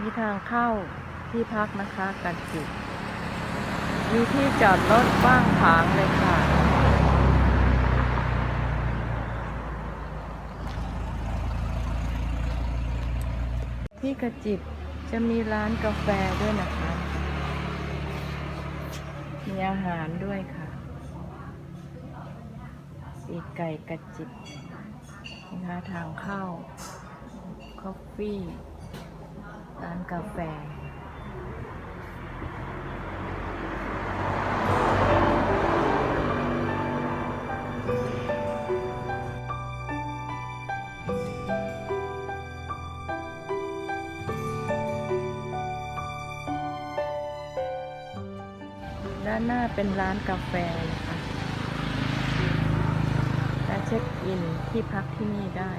มีทางเข้าที่พักนะคะกันจิตมีที่จอดรถว้างขวางเลยค่ะ ที่กระจิบจะมีร้านกาแฟด้วยนะคะ มีอาหารด้วยค่ะปีกไก่กระจิบนะคะทางเข้าคอฟฟี่ ร้านกาแฟ ด้านหน้าเป็นร้านกาแฟนะคะและเช็คอินที่พักที่นี่ได้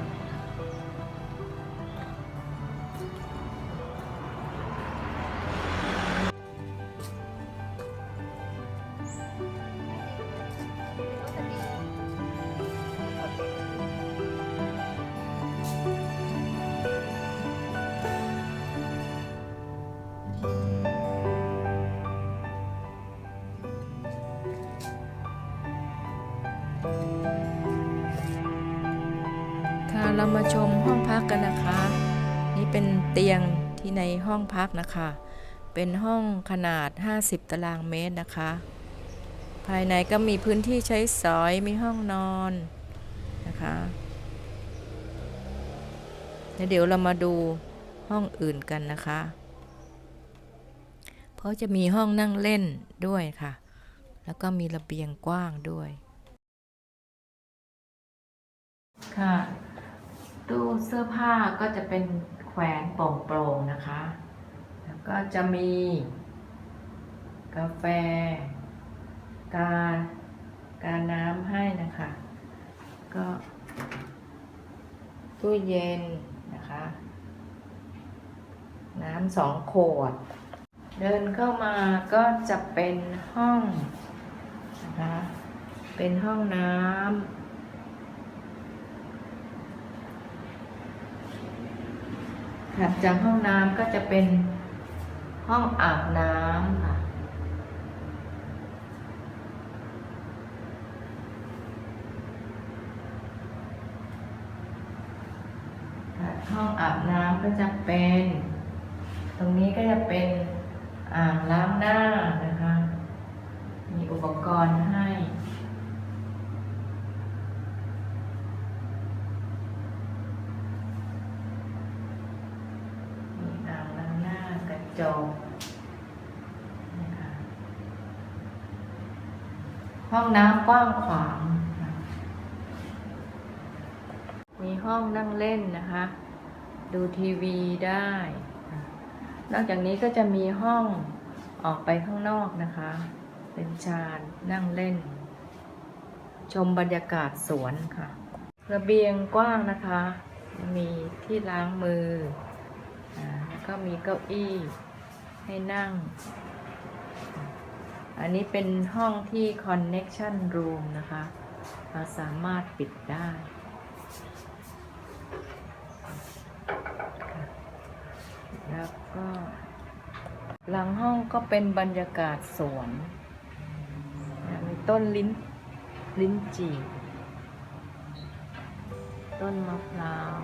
เรามาชมห้องพักกันนะคะ นี่เป็นเตียงที่ในห้องพักนะคะ เป็นห้องขนาด 50 ตารางเมตรนะคะ ภายในก็มีพื้นที่ใช้สอยมีห้องนอนนะคะแล้วเดี๋ยวเรามาดูห้องอื่นกันนะคะ เพราะจะมีห้องนั่งเล่นด้วยค่ะ แล้วก็มีระเบียงกว้างด้วย ค่ะ ตู้เสื้อผ้าก็จะเป็นแขวนโปร่งๆนะคะ แล้วก็จะมี กาแฟ กา กาน้ำให้นะคะ ก็ตู้เย็นนะคะ น้ำสองขวด เดินเข้ามาก็จะเป็นห้องนะคะ เป็นห้องน้ำ ถัดจากห้องน้ำก็จะเป็นห้องอาบน้ำค่ะถัดห้องอาบน้ำก็จะเป็น ตรงนี้ก็จะเป็นอ่างล้างหน้านะคะ มีอุปกรณ์ให้ มีอ่างล้างหน้ากระ จกนะคะห้องน้ำกว้างขวาง มีห้องนั่งเล่นนะคะ ดูทีวีได้ นอกจากนี้ก็จะมีห้องออกไปข้างนอกนะคะ เป็นชานนั่งเล่น ชมบรรยากาศสวนค่ะ ระเบียงกว้างนะคะ มีที่ล้างมือ ก็มีเก้าอี้ให้นั่ง อันนี้เป็นห้องที่ connection room นะคะ เราสามารถปิดได้ แล้วก็ หลังห้องก็เป็นบรรยากาศสวน มีต้นลิ้น ลิ้นจี่ต้นมะพร้าว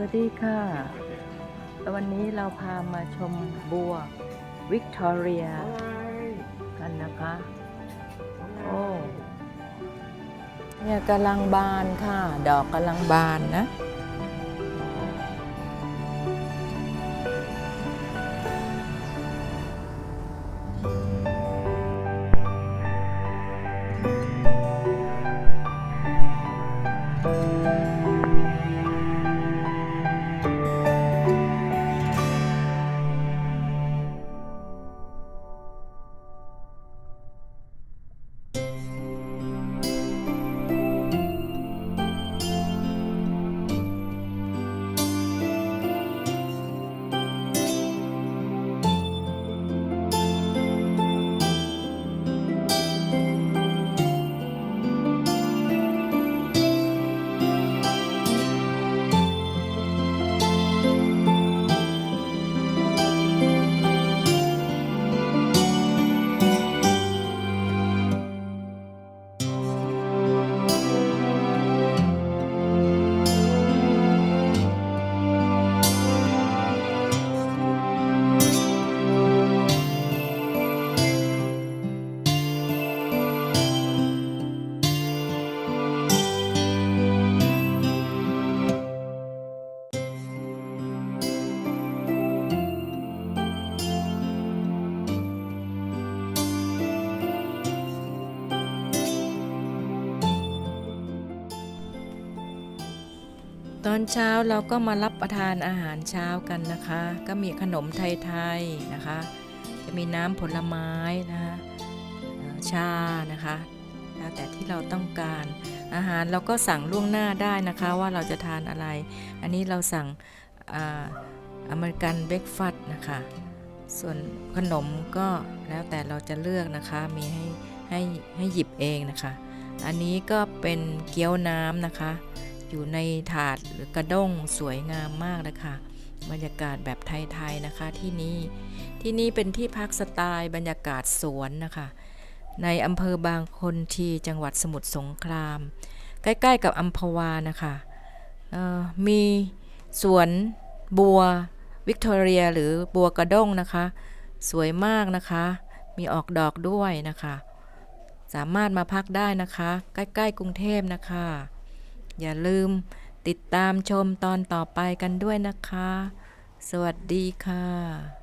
วัสดีค่ะ วันนี้เราพามาชมบัววิกตอเรียกันนะคะ โอ้เนี่ยกำลังบานค่ะ ดอกกำลังบานนะ ตอนเช้าเราก็มารับประทานอาหารเช้ากันนะคะ ก็มีขนมไทยๆนะคะ จะมีน้ำผลไม้นะคะชานะคะแล้วแต่ที่เราต้องการอาหารเราก็สั่งล่วงหน้าได้นะคะว่าเราจะทานอะไร อันนี้เราสั่งอเมริกันเบรกฟาสต์นะคะส่วนขนมก็แล้วแต่เราจะเลือกนะคะมีให้ให้ให้หยิบเองนะคะ อันนี้ก็เป็นเกี๊ยวน้ำนะคะ อยู่ในถาดหรือกระด้งสวยงามมากเลยค่ะบรรยากาศแบบไทยๆนะคะที่นี่ที่นี่เป็นที่พักสไตล์บรรยากาศสวนนะคะ ในอำเภอบางคนทีจังหวัดสมุทรสงคราม ใกล้ๆกับอัมพวานะคะมีสวนบัววิกตอเรียหรือบัวกระด้งนะคะ สวยมากนะคะ มีออกดอกด้วยนะคะ สามารถมาพักได้นะคะ ใกล้ ๆ กรุงเทพนะคะ อย่าลืมติดตามชมตอนต่อไปกันด้วยนะคะ สวัสดีค่ะ